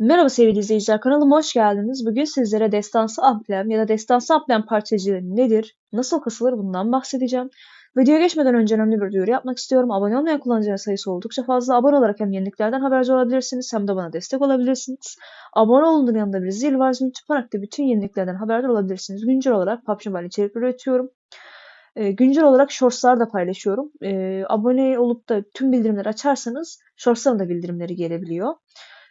Merhaba sevgili izleyiciler, kanalıma hoş geldiniz. Bugün sizlere destansı amblem ya da destansı amblem parçacığı nedir, nasıl kasılır bundan bahsedeceğim. Videoya geçmeden önce önemli bir duyuru yapmak istiyorum. Abone olmayan kullanıcıların sayısı oldukça fazla. Abone olarak hem yeniliklerden haberdar olabilirsiniz hem de bana destek olabilirsiniz. Abone olunduğun yanında bir zil var. Zil tıklayarak da bütün yeniliklerden haberdar olabilirsiniz. Güncel olarak PUBG Mobile içerikler üretiyorum. E, güncel olarak shortslar da paylaşıyorum. E, abone olup da tüm bildirimleri açarsanız shortsların da bildirimleri gelebiliyor.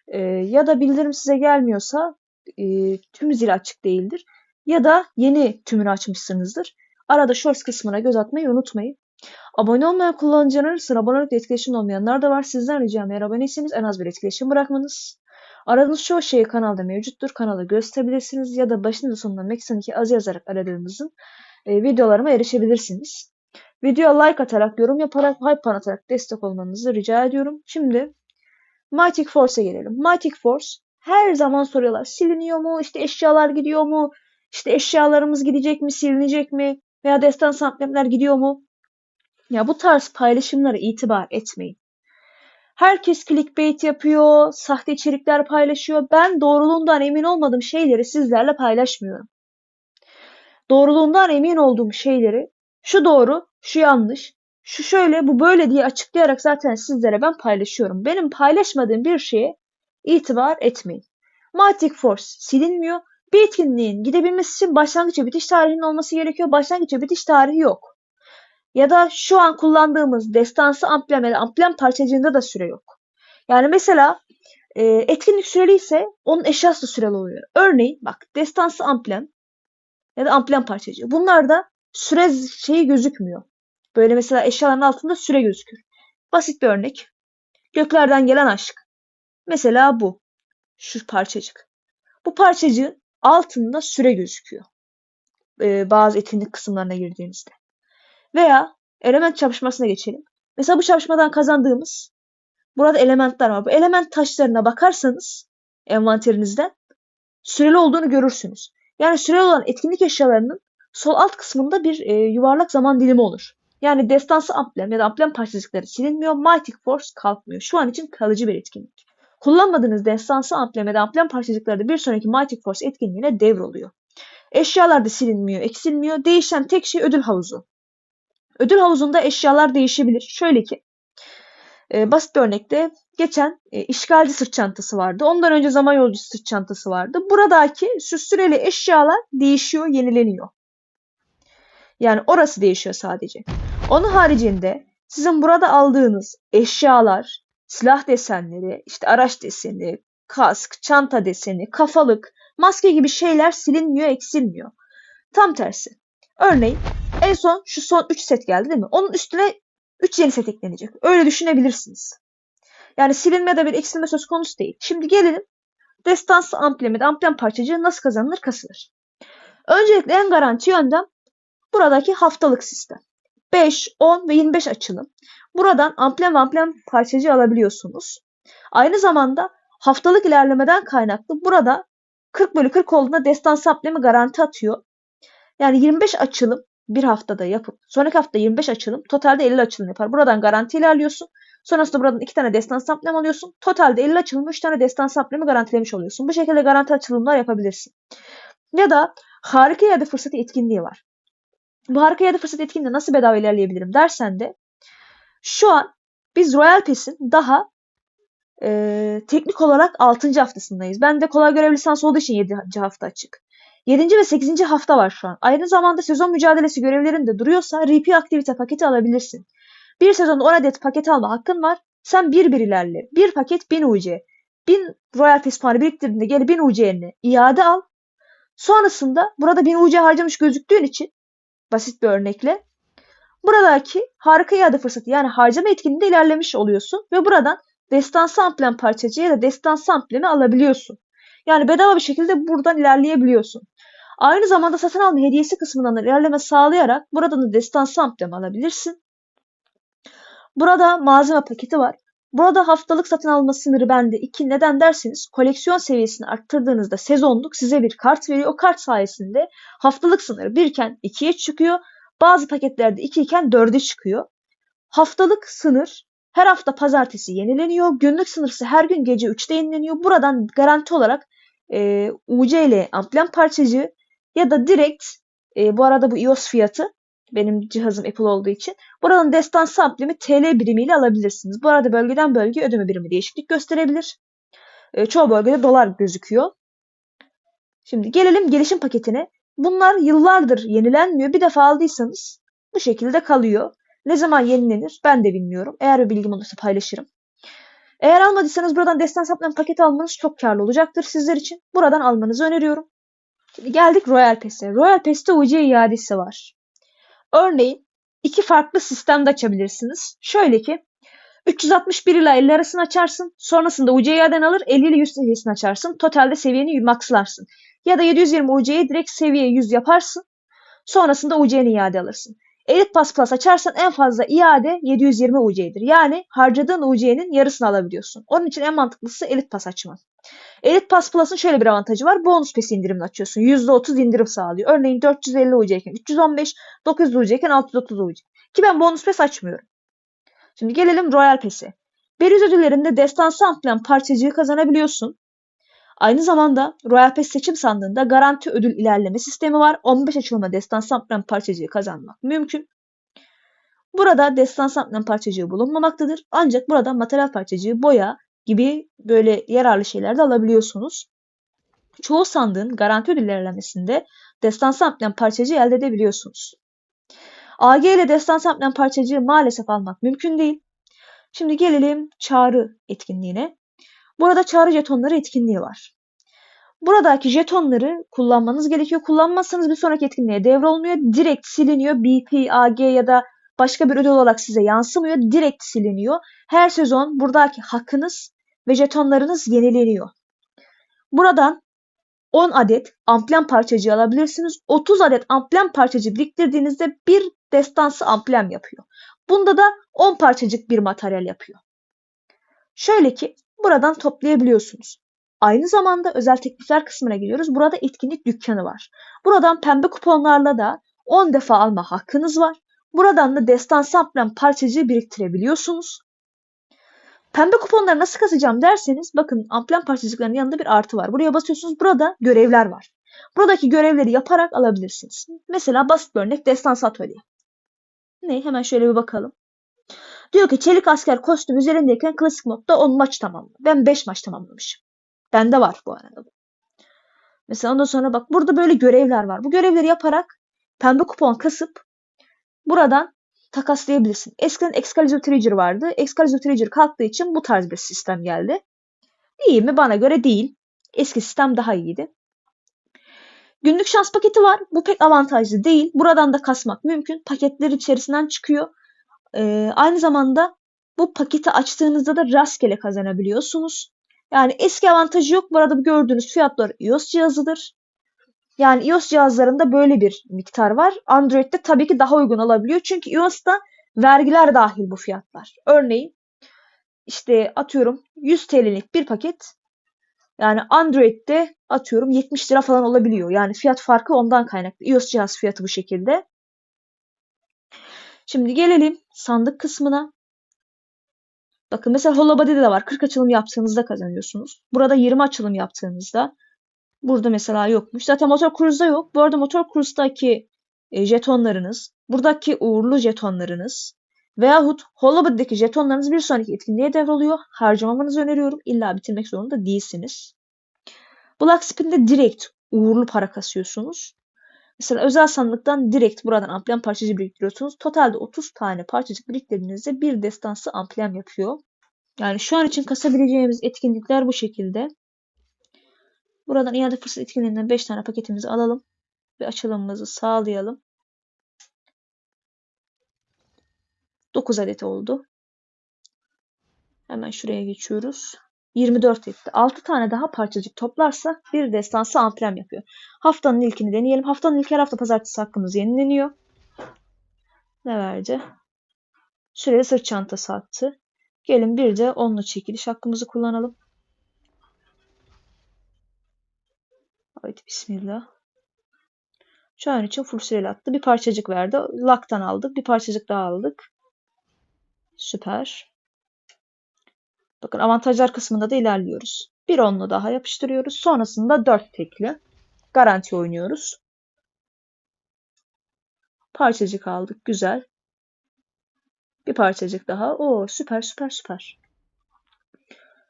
E, ya da bildirim size gelmiyorsa e, tüm zil açık değildir. Ya da yeni tümünü açmışsınızdır. Arada shorts kısmına göz atmayı unutmayın. Abone olmayan kullanıcıların arasında abonelikle etkileşim olmayanlar da var. Sizden ricam eğer aboneyseniz en az bir etkileşim bırakmanız. Aradığınız çoğu şey kanalda mevcuttur. Kanala gösterebilirsiniz ya da başında sonunda Maxon 2 az yazarak aradığımızın e, videolarıma erişebilirsiniz. Videoya like atarak, yorum yaparak, hype atarak destek olmanızı rica ediyorum. Şimdi Mighty Force'a gelelim. Mighty Force her zaman soruyorlar. Siliniyor mu? İşte eşyalar gidiyor mu? İşte eşyalarımız gidecek mi? Silinecek mi? Veya destan samplemler gidiyor mu? Ya bu tarz paylaşımlara itibar etmeyin. Herkes clickbait yapıyor, sahte içerikler paylaşıyor. Ben doğruluğundan emin olmadığım şeyleri sizlerle paylaşmıyorum. Doğruluğundan emin olduğum şeyleri şu doğru, şu yanlış, şu şöyle, bu böyle diye açıklayarak zaten sizlere ben paylaşıyorum. Benim paylaşmadığım bir şeye itibar etmeyin. Matic Force silinmiyor. Bir etkinliğin gidebilmesi için başlangıç ve bitiş tarihinin olması gerekiyor. Başlangıç ve bitiş tarihi yok. Ya da şu an kullandığımız destansı amblem ya da amblem parçacığında da süre yok. Yani mesela e, etkinlik süreli ise onun eşyası da süreli oluyor. Örneğin bak destansı amblem ya da amblem parçacığı. Bunlarda süre şeyi gözükmüyor. Böyle mesela eşyaların altında süre gözükür. Basit bir örnek. Göklerden gelen aşk. Mesela bu. Şu parçacık. Bu parçacığın altında süre gözüküyor. Ee, bazı etkinlik kısımlarına girdiğinizde. Veya element çarpışmasına geçelim. Mesela bu çarpışmadan kazandığımız burada elementler var. Bu element taşlarına bakarsanız envanterinizden süreli olduğunu görürsünüz. Yani süreli olan etkinlik eşyalarının sol alt kısmında bir e, yuvarlak zaman dilimi olur. Yani destansı amblem ya da amblem parçacıkları silinmiyor. Mighty Force kalkmıyor. Şu an için kalıcı bir etkinlik. Kullanmadığınız destansı amblem ya da amblem parçacıkları da bir sonraki Mighty Force etkinliğine devroluyor. Eşyalar da silinmiyor, eksilmiyor. Değişen tek şey ödül havuzu. Ödül havuzunda eşyalar değişebilir. Şöyle ki, e, basit bir örnekte geçen e, işgalci sırt çantası vardı. Ondan önce zaman yolcu sırt çantası vardı. Buradaki şu süreli eşyalar değişiyor, yenileniyor. Yani orası değişiyor sadece. Onun haricinde sizin burada aldığınız eşyalar, silah desenleri, işte araç deseni, kask, çanta deseni, kafalık, maske gibi şeyler silinmiyor, eksilmiyor. Tam tersi. Örneğin en son şu son 3 set geldi değil mi? Onun üstüne 3 yeni set eklenecek. Öyle düşünebilirsiniz. Yani silinme de bir eksilme söz konusu değil. Şimdi gelelim destansı amplemi amplem parçacığı nasıl kazanılır kasılır. Öncelikle en garanti yöntem buradaki haftalık sistem. 5, 10 ve 25 açılım. Buradan amblem amblem parçacı alabiliyorsunuz. Aynı zamanda haftalık ilerlemeden kaynaklı burada 40 bölü 40 olduğunda destansı amblemi garanti atıyor. Yani 25 açılım bir haftada yapıp sonraki hafta 25 açılım totalde 50 açılım yapar. Buradan garanti ilerliyorsun. Sonrasında buradan 2 tane destan amblem alıyorsun. Totalde 50 açılım 3 tane destan amblemi garantilemiş oluyorsun. Bu şekilde garanti açılımlar yapabilirsin. Ya da harika yerde fırsatı etkinliği var. Bu harika ya da fırsat etkinliğinde nasıl bedava ilerleyebilirim dersen de şu an biz Royal Pass'in daha e, teknik olarak 6. haftasındayız. Ben de kolay görev lisansı olduğu için 7. hafta açık. 7. ve 8. hafta var şu an. Aynı zamanda sezon mücadelesi görevlerinde duruyorsa RP aktivite paketi alabilirsin. Bir sezonda 10 adet paket alma hakkın var. Sen bir bir ilerle. Bir paket 1000 UC. 1000 Royal Pass puanı biriktirdiğinde gel 1000 UC'ni iade al. Sonrasında burada 1000 UC harcamış gözüktüğün için basit bir örnekle. Buradaki harika iade fırsatı yani harcama etkinliğinde ilerlemiş oluyorsun ve buradan destansı amblem parçacı ya da destansı amblemi alabiliyorsun. Yani bedava bir şekilde buradan ilerleyebiliyorsun. Aynı zamanda satın alma hediyesi kısmından da ilerleme sağlayarak buradan da destansı amblem alabilirsin. Burada malzeme paketi var. Burada haftalık satın alma sınırı bende 2. Neden derseniz koleksiyon seviyesini arttırdığınızda sezonluk size bir kart veriyor. O kart sayesinde haftalık sınırı 1 iken 2'ye çıkıyor. Bazı paketlerde 2 iken 4'e çıkıyor. Haftalık sınır Her hafta pazartesi yenileniyor. Günlük sınırsı her gün gece 3'te yenileniyor. Buradan garanti olarak e, UC ile amblem parçacığı ya da direkt e, bu arada bu iOS fiyatı benim cihazım Apple olduğu için buradan destansı amblemi TL birimiyle alabilirsiniz. Bu arada bölgeden bölge ödeme birimi değişiklik gösterebilir. E, çoğu bölgede dolar gözüküyor. Şimdi gelelim gelişim paketine. Bunlar yıllardır yenilenmiyor. Bir defa aldıysanız bu şekilde kalıyor. Ne zaman yenilenir ben de bilmiyorum. Eğer bir bilgim olursa paylaşırım. Eğer almadıysanız buradan destan saplayan paketi almanız çok karlı olacaktır sizler için. Buradan almanızı öneriyorum. Şimdi geldik Royal Pass'e. Royal Pass'te UC iadesi var. Örneğin iki farklı sistemde açabilirsiniz. Şöyle ki 361 ile 50 arasını açarsın. Sonrasında UC'den alır 50 ile 100 seviyesini açarsın. Totalde seviyeni maxlarsın. Ya da 720 UC'ye direkt seviye 100 yaparsın. Sonrasında UC'ni iade alırsın. Elite Pass Plus açarsan en fazla iade 720 UC'dir. Yani harcadığın UC'nin yarısını alabiliyorsun. Onun için en mantıklısı Elite Pass açman. Elite Pass Plus'ın şöyle bir avantajı var. Bonus pes indirimini açıyorsun. %30 indirim sağlıyor. Örneğin 450 UC iken 315, 900 UC iken 630 UC. Ki ben bonus pes açmıyorum. Şimdi gelelim Royal Pass'e. Beriz ödüllerinde destansı amblem parçacığı kazanabiliyorsun. Aynı zamanda Royal Pass seçim sandığında garanti ödül ilerleme sistemi var. 15 açılma destansı amblem parçacığı kazanmak mümkün. Burada destansı amblem parçacığı bulunmamaktadır. Ancak burada materyal parçacığı, boya gibi böyle yararlı şeyler de alabiliyorsunuz. Çoğu sandığın garanti ödül ilerlemesinde destansı parçacığı elde edebiliyorsunuz. AG ile destansı amblem parçacığı maalesef almak mümkün değil. Şimdi gelelim çağrı etkinliğine. Burada çağrı jetonları etkinliği var. Buradaki jetonları kullanmanız gerekiyor. Kullanmazsanız bir sonraki etkinliğe devrolmuyor. Direkt siliniyor. BP, AG ya da başka bir ödül olarak size yansımıyor. Direkt siliniyor. Her sezon buradaki hakkınız ve jetonlarınız yenileniyor. Buradan 10 adet amblem parçacığı alabilirsiniz. 30 adet amblem parçacığı biriktirdiğinizde bir destansı amblem yapıyor. Bunda da 10 parçacık bir materyal yapıyor. Şöyle ki buradan toplayabiliyorsunuz. Aynı zamanda özel teklifler kısmına giriyoruz. Burada etkinlik dükkanı var. Buradan pembe kuponlarla da 10 defa alma hakkınız var. Buradan da destansı amblem parçacığı biriktirebiliyorsunuz. Pembe kuponları nasıl kazacağım derseniz bakın amblem parçacıklarının yanında bir artı var. Buraya basıyorsunuz. Burada görevler var. Buradaki görevleri yaparak alabilirsiniz. Mesela basit bir örnek destansı atölye. Ne? Hemen şöyle bir bakalım. Diyor ki çelik asker kostüm üzerindeyken klasik modda 10 maç tamamladı. Ben 5 maç tamamlamışım. Bende var bu arada. Mesela ondan sonra bak burada böyle görevler var. Bu görevleri yaparak pembe kupon kasıp buradan takaslayabilirsin. Eskiden Excalibur Treasure vardı. Excalibur Treasure kalktığı için bu tarz bir sistem geldi. İyi mi? Bana göre değil. Eski sistem daha iyiydi. Günlük şans paketi var. Bu pek avantajlı değil. Buradan da kasmak mümkün. Paketler içerisinden çıkıyor. Ee, aynı zamanda bu paketi açtığınızda da rastgele kazanabiliyorsunuz. Yani eski avantajı yok. Bu arada gördüğünüz fiyatlar iOS cihazıdır. Yani iOS cihazlarında böyle bir miktar var. Android'de tabii ki daha uygun olabiliyor. Çünkü iOS'ta vergiler dahil bu fiyatlar. Örneğin işte atıyorum 100 TL'lik bir paket yani Android'de atıyorum 70 lira falan olabiliyor. Yani fiyat farkı ondan kaynaklı. iOS cihaz fiyatı bu şekilde. Şimdi gelelim sandık kısmına. Bakın mesela Holobody'de de var. 40 açılım yaptığınızda kazanıyorsunuz. Burada 20 açılım yaptığınızda burada mesela yokmuş. Zaten Motor Cruise'da yok. Bu arada Motor Cruise'daki e, jetonlarınız, buradaki uğurlu jetonlarınız veyahut Holobody'deki jetonlarınız bir sonraki etkinliğe devroluyor. Harcamamanızı öneriyorum. İlla bitirmek zorunda değilsiniz. Black Spin'de direkt uğurlu para kasıyorsunuz. Mesela özel sandıktan direkt buradan amblem parçacığı biriktiriyorsunuz. Totalde 30 tane parçacık biriktirdiğinizde bir destansı amblem yapıyor. Yani şu an için kasabileceğimiz etkinlikler bu şekilde. Buradan iade fırsat etkinliğinden 5 tane paketimizi alalım. Ve açılımımızı sağlayalım. 9 adet oldu. Hemen şuraya geçiyoruz. 24 etti. 6 tane daha parçacık toplarsa bir destansı amblem yapıyor. Haftanın ilkini deneyelim. Haftanın ilk her hafta pazartesi hakkımız yenileniyor. Ne verdi? Süreli sırt çantası attı. Gelin bir de onlu çekiliş hakkımızı kullanalım. Haydi bismillah. Şu an için full süreli attı. Bir parçacık verdi. Laktan aldık. Bir parçacık daha aldık. Süper. Bakın avantajlar kısmında da ilerliyoruz. Bir onlu daha yapıştırıyoruz. Sonrasında dört tekli. Garanti oynuyoruz. Parçacık aldık. Güzel. Bir parçacık daha. Oo süper süper süper.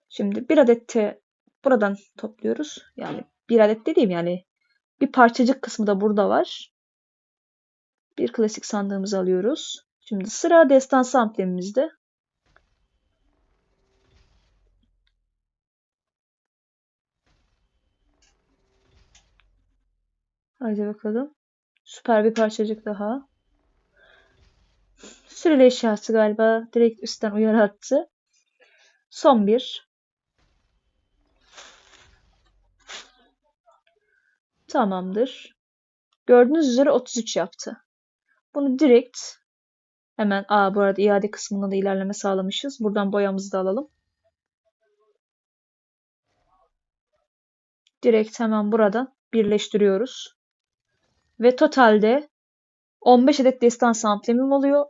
Şimdi bir adet T buradan topluyoruz. Yani bir adet dediğim yani bir parçacık kısmı da burada var. Bir klasik sandığımızı alıyoruz. Şimdi sıra destansı amblemimizde. Haydi bakalım. Süper bir parçacık daha. Süreli eşyası galiba. Direkt üstten uyarı attı. Son bir. Tamamdır. Gördüğünüz üzere 33 yaptı. Bunu direkt hemen aa bu arada iade kısmında da ilerleme sağlamışız. Buradan boyamızı da alalım. Direkt hemen buradan birleştiriyoruz. Ve totalde 15 adet destans amblemim oluyor.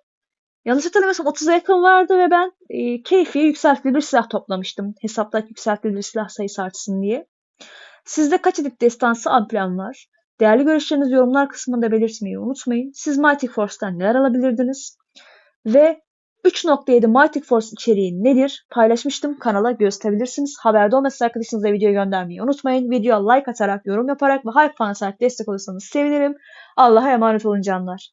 Yanlış hatırlamıyorsam 30'a yakın vardı ve ben e, keyfi yükseltili bir silah toplamıştım. Hesaptaki yükseltili bir silah sayısı artsın diye. Sizde kaç adet destansı amblem var? Değerli görüşlerinizi yorumlar kısmında belirtmeyi unutmayın. Siz Mighty Force'tan neler alabilirdiniz? Ve 3.7 Mighty Force içeriği nedir? Paylaşmıştım. Kanala gösterebilirsiniz. Haberde olması arkadaşınıza videoyu göndermeyi unutmayın. Videoya like atarak, yorum yaparak ve hype fan destek olursanız sevinirim. Allah'a emanet olun canlar.